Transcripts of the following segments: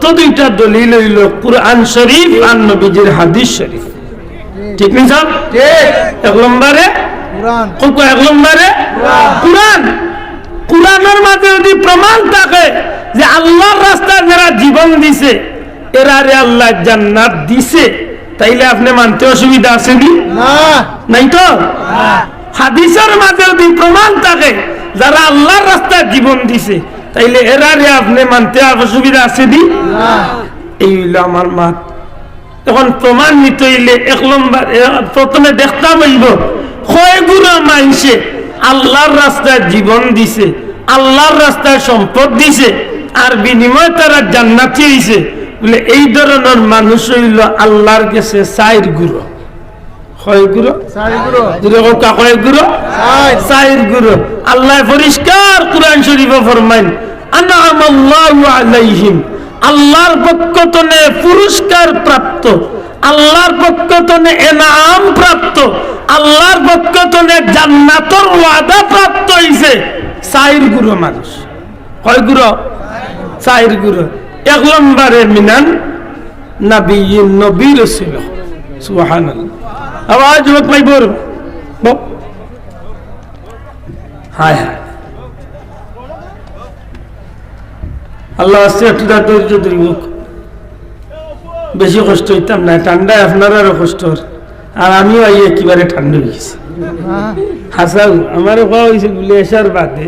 শক্ত দুইটা দলিল হইল কুরআন শরীফ আর নবীজির হাদিস শরীফ। ঠিক নেই সব এক নম্বরে? এক নম্বরে? কুরআন। কুরআনের মাঝে যদি প্রমাণ থাকে যে আল্লাহর রাস্তায় যারা জীবন দিছে এরারে আল্লাহ জান্নাত দিছে তাইলে আপনি মানতে অসুবিধা আছে কি নাই তো? হাদিসের মাঝে যদি প্রমাণ থাকে যারা আল্লাহর রাস্তায় জীবন দিছে তাইলে এরারে আপনি মানতে অসুবিধা আছে দি এই হইল আমার মাত। এখন প্রমাণ নিতে হইলে এক নম্বর এ, প্রথমে দেখতাম হইব কয়গুলো মাইসে আল্লাহর রাস্তায় জীবন দিছে আল্লাহর রাস্তায় সম্পদ দিছে আর বিনিময় তারা জান্নাতি হইছে। বলে এই ধরনের মানুষ হইল আল্লাহর কাছে সাইর গুরু হয় গুরু কাকয় গুরু। সাইর। সাইর আল্লাহ পরিষ্কার কোরআন শরীফে ফরমাইন আলাইহিম। আল্লাহর পক্ষ তনে পুরস্কার প্রাপ্ত। আল্লাহর পক্ষ তনে এনাম প্রাপ্ত। আল্লাহর পক্ষ তনে জান্নাতর ওয়াদা প্রাপ্ত হইছে। সাইর গুরু মানুষ। কয় গুরু? সাইর গুরু। এক নম্বরে মিনান নবী নবী রসুল। সুবহানাল্লাহ। আওয়াজ হোক ভাই হায় আল্লাহ আসছে, একটু তার ধৈর্য ধরিব। বেশি কষ্ট হইতাম না, ঠান্ডায় আপনার আরও কষ্ট। আর আমিও আই একেবারে ঠান্ডা হয়ে গেছি। হাসাও আমারও খাওয়া হয়েছে বলে এসার বাদে,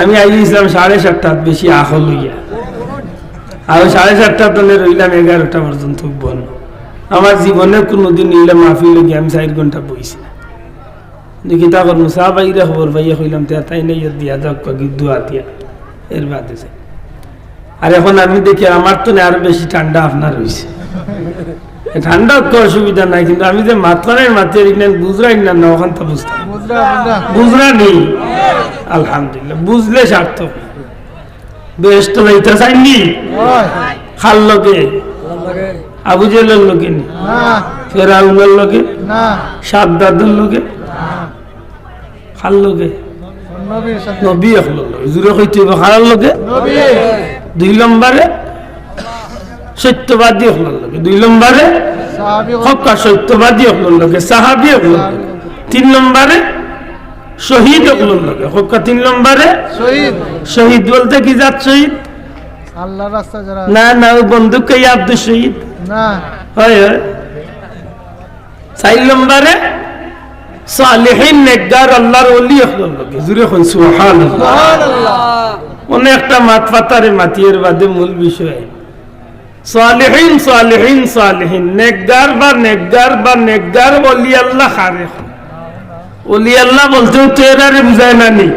আমি আইছিলাম সাড়ে সাতটাত বেশি আহল হইয়া। আর সাড়ে সাতটা তলে রইলাম এগারোটা পর্যন্ত বন আমার জীবনে কোনোদিন নিলে মাহফিল গিয়ে আমি চার ঘণ্টা বইছি না। দেখি তা করব চা বাইরে খবর পাইয়া কইলাম তে তাই নেই দিয়া যাও কী দোয়া দিয়া। এর বাদে যাই। আর এখন আমি দেখি আমার তো আরও বেশি ঠান্ডা আপনার হয়েছে ঠান্ডা তো অসুবিধা নাই কিন্তু আমি যে মাতলানের মাতে বুঝরাই না না ওখান তো বুঝতাম। বুঝরা নেই। আলহামদুলিল্লাহ বুঝলে সার্থক। বেশ তো চাইনি। খাল লোকে আবু জেলের লোকে নি? ফেরাউনের লোকে? না। সাদ্দাদের লোকে? খাল লোকে? নবী এখন জুড়ে কইতে হইব খালার লোকে? দুই নম্বরে সত্যবাদী হল লোকে। দুই নম্বরে সাহাবী হকা সত্যবাদী হল লোকে। সাহাবি হল লোকে। তিন নম্বরে শহীদ হল লোকে। হকা তিন নম্বরে শহীদ। শহীদ বলতে কি যাত শহীদ? আল্লাহর রাস্তা যারা না না ও বন্দুক কে আব্দুল শহীদ। না। হয় চার নম্বরে সালেহিন নেকগার আল্লাহর ওলি হল লোকে। জুড়ে হন সুবহানাল্লাহ। সুবহানাল্লাহ। অনেকটা মাত পাতারে মাতিয়ের বাদে মূল বিষয়। সালেহিন সালেহিন সালেহিন। নেকগার বা নেকগার বা নেকগার অলি আল্লাহ খারে অলি আল্লাহ বলতে তো এরারে বুঝায় না নি।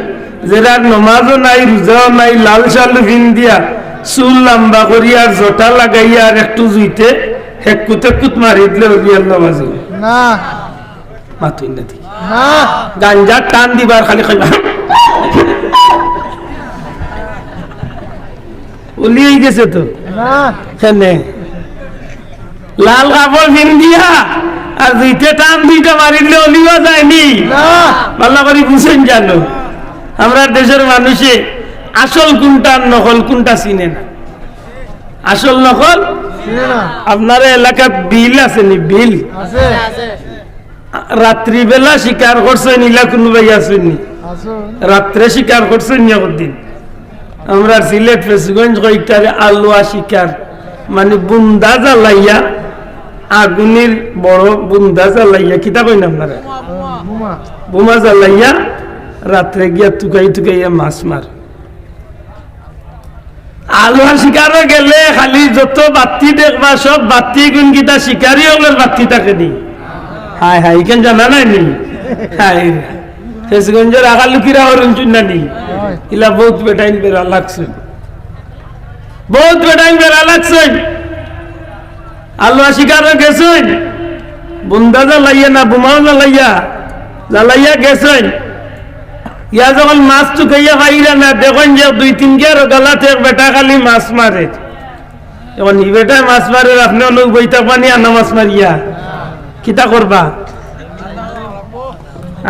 যেরা নমাজও নাই রোজাও নাই লাল শাল ভিন দিয়া চুল লম্বা করি আর জটা লাগাইয়া আর একটু জুইতে হেকুতে কুত মারি দিলে না। মাতুই না। দেখি গাঞ্জা টান দিবার খালি খাইবা উলিয়ে গেছে তো? কেনে লাল কাপড় পিন্দিয়া আর দুইটা টান দুইটা মারিলে অলিও যায়নি। না। ভালো করে বুঝেন জানো। আমরা দেশের মানুষে আসল কোনটা আর নকল কোনটা চিনে না। আসল নকল? আপনার এলাকাত বিল আছে নি বিল? আছে। রাত্রিবেলা শিকার করছে নিলা কোনোবাই আসেনি আসুন রাত্রে শিকার করছে নিয়দিন আমরা সিলেট ফেসগঞ্জ কয়েকটারে আলুয়া শিকার। মানে বুন্দা জ্বালাইয়া আগুনের বড় বুন্দা জ্বালাইয়া কিতা কই না আপনারা বোমা জ্বালাইয়া রাত্রে গিয়া টুকাই টুকাইয়া মাছ মার। আলুয়া শিকারে গেলে খালি যত বাতি দেখবা, সব বাতি গুণ কিতা শিকারি হলের বাতি থাকে দি হায় হায় কেন জানা নাই নি? হায় রে। ফেসগঞ্জের আগালুকিরা হরণ চুন্না নি ইলা বহুত বেটাইন বেড়া লাগছে। বহুত বেটাইন বেড়া লাগছে। আলুয়া শিকারে গেছেন বুন্দা জ্বালাইয়া না বোমাও জ্বালাইয়া জ্বালাইয়া গেছেন ইয়া যখন মাছ চুকাইয়া পাইরা না, দেখুন যে দুই তিন গিয়ার গলাতে বেটা খালি মাছ মারে। এখন ই বেটা মাছ মারে, আপনি লোক বইতা পানি আনা মাছ মারিয়া। কিতা করবা?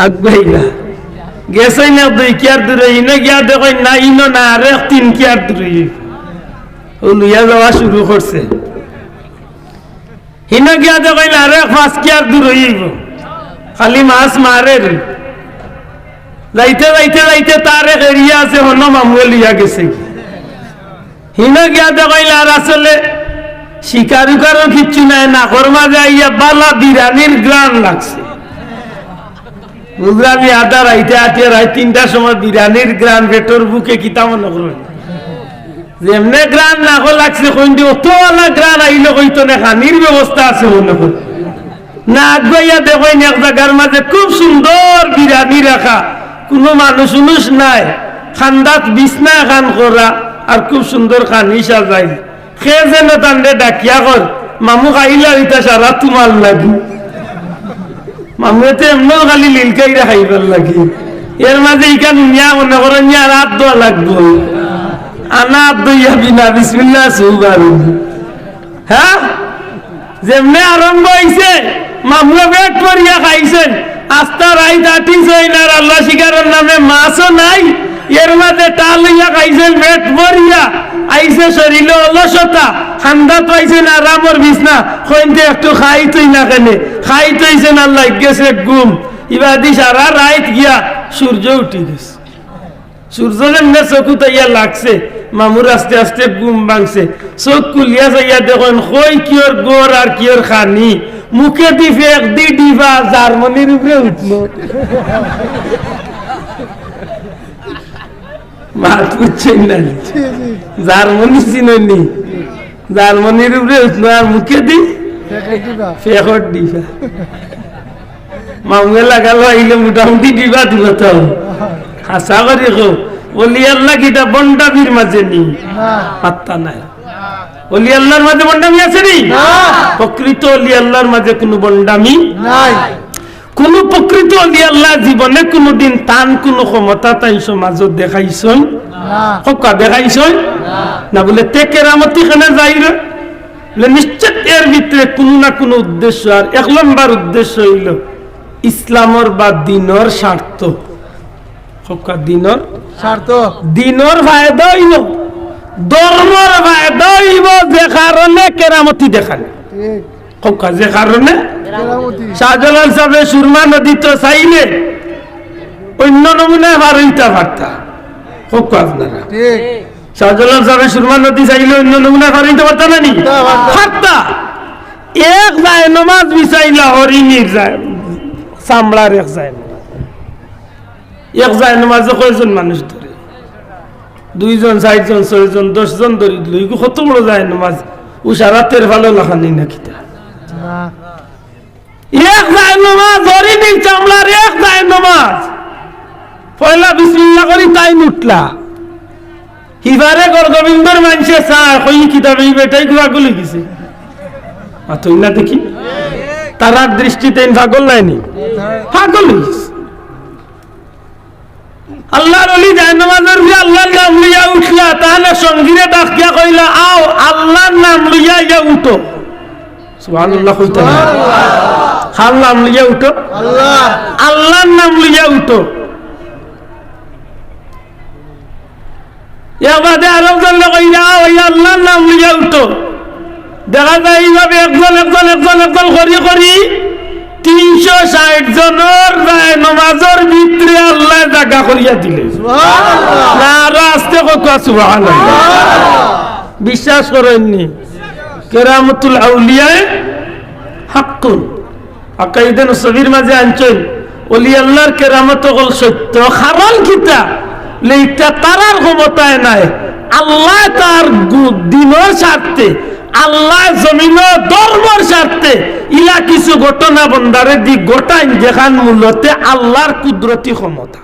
আগবাইলা গেছই না দুই কিয়ার দূরে, ইনে গিয়া দেখুন না, ইনো না, আর তিন কিয়ার দূরে। ও লইয়া যাওয়া শুরু করছে। হিনা গিয়া দেখেন আরে মাছ কি আর দূর হইব। খালি মাছ মারে রে। যাইতে যাইতে যাইতে তার এরিয়া আছে হন মামুয়ে লিয়া গেছে। হিনা গিয়া দেখেন আর আসলে শিকার উকারও কিচ্ছু নাই নাকর মাঝে আইয়া বালা বিরানির গ্রান লাগছে। বুঝলাম আদা রাইতে আটিয়া রাই তিনটার সময় বিরানির গ্রান পেটর বুকে কিতা মনে করবেন যেমনে গ্রান না লাগছে, কইন্দি অতওয়ালা গ্রান আইল কইতো না খানির ব্যবস্থা আছে মনে কর না আগাইয়া দেখেন এক জায়গার মাঝে, খুব সুন্দর বিরানি রাখা। কোনো মানুষ উনুষ নাই। খান্দাত বিছনা খান করা আর খুব সুন্দর খানি সাজাই। সে যেন তান্ডে ডাকিয়া কর মামু খাইলা ইতা সারা তোমার লাগি? মামুতে এমন খালি লিলকাইরা খাইবার লাগি। এর মাঝে ইকান নিয়া মনে করেন নিয়া রাত দোয়া লাগবো। আনা দইয়া বিনা বিসমিল্লাহ সুবার হ্যাঁ? যেমনে আরম্ভ হইছে মামুয়া পেট করিয়া খাইছেন। আস্তা রাইত আটিছেন আর আল্লাহ শিকারের নামে মাছও নাই। এর মাঝে টাল খাইছেন পেট ভরিয়া। আইছে শরীরে অলসতা, ঠান্ডা পাইছেন আরামর বিছনা। কইতে একটু খাই তুই না কেনে। খাই তুইছেন আল্লাহ, গেছে গুম। ইবাদি সারা রাইত গিয়া সূর্য উঠি গেছে। সূর্য যেমনে চকু তাইয়া লাগছে। মামুর আস্তে আস্তে গুম ভাঙছে। চোখ কুলিয়া যাইয়া দেখুন, কই কিয়র গোর আর কিয়র খানি। মুখে দি ফেক দি ডিবা, জার্মানির উপরে উঠল। মাত বুঝছেন না? জার্মানি চিনি জার্মানির উপরে উঠল আর মুখে দি দিবা ফেকর ডিবা। মামুয়ে লাগালো আইলে মোটামুটি ডিবা দিব তো। হাসা করে বলি আল্লাহ কিটা বন্ডাবির মাঝে নি পাত্তা নাই। অলি আল্লাহর মাঝে বন্ডামি আছে নি? প্রকৃত অলি আল্লাহর মাঝে কোনো বন্ডামি নাই। কোন প্রকৃত অলি আল্লাহ জীবনে কোনোদিন টান কোনো ক্ষমতা তাই সমাজত দেখাইছন না। হকা দেখাইছন না বলে তে কেরামতি খানে যাই রে বলে নিশ্চিত এর ভিতরে কোনো না কোনো উদ্দেশ্য আর এক নম্বর উদ্দেশ্য হইল ইসলামর বা দিনর স্বার্থ। হকা দিনর স্বার্থ। দিনর ফায়দা হইব ধর্মর ফায়দা হইব যে কারণে কেরামতি ঠিক কৌকা যে কারণে শাহজালাল সাহেব সুরমা নদী তো চাইলে অন্য নমুনায় পার হইতা পারতা কৌকা আপনারা? ঠিক। শাহজালাল সাহেব সুরমা নদী চাইলে অন্য নমুনায় পার হইতে পারতা না? নি পারতা। এক যায় নমাজ বিচাইলা হরিণীর যায় চামড়ার এক যায়। এক যায় নমাজে কয়জন মানুষ ধরে দুইজন চারজন ছয়জন দশজন এগুলো কত বড় যায় নমাজ? উষারাতের ভালো লাখানি না খিতা না। এক যায় নমাজ হরিণীর চামড়ার এক যায় নমাজ। পয়লা বিসমিল্লা করি তাই উঠলা হিবারে গরগোবিন্দর মানুষে চায় কই কিতাব এই বেটাই গুলা গুলি গেছে? তুই না দেখি। তারার দৃষ্টিতে পাগল নাইনি পাগল গেছে আল্লাহর অলি যায় নামাজের ভিতরে আল্লাহর নাম লইয়া উঠলা তাহলে সঙ্গীরে ডাকিয়া কইলা, আও, আল্লাহর নাম লইয়া ইয়া উঠো। সুবহানাল্লাহ কইতে না খাল নাম লইয়া উঠো। আল্লাহ আল্লাহর নাম লইয়া উঠো। এবারে আরও জন কইরা ওই আল্লাহর নাম লইয়া উঠো। দেখা যায় এইভাবে একজন একজন একজন একজন করি করি তিনশো ষাট জনের যায় নমাজের ভিতরে আল্লাহ জায়গা করিয়া দিলে। আরও আসতে কত বিশ্বাস করেননি। কেরামতুল আউলিয়ায় হাক্কুন। আকাইদেন সবির মাঝে আনছেন অলি আল্লাহর কেরামত হল সত্য খারাল কিতা? লেইটা তারার ক্ষমতায় নাই। আল্লাহ তার দিনের স্বার্থে আল্লাহ জমিল ধর্মর স্বার্থে ইলা কিছু ঘটনা বন্দারে দি গোটাইন যেখান মূলতে আল্লাহর কুদরতি ক্ষমতা।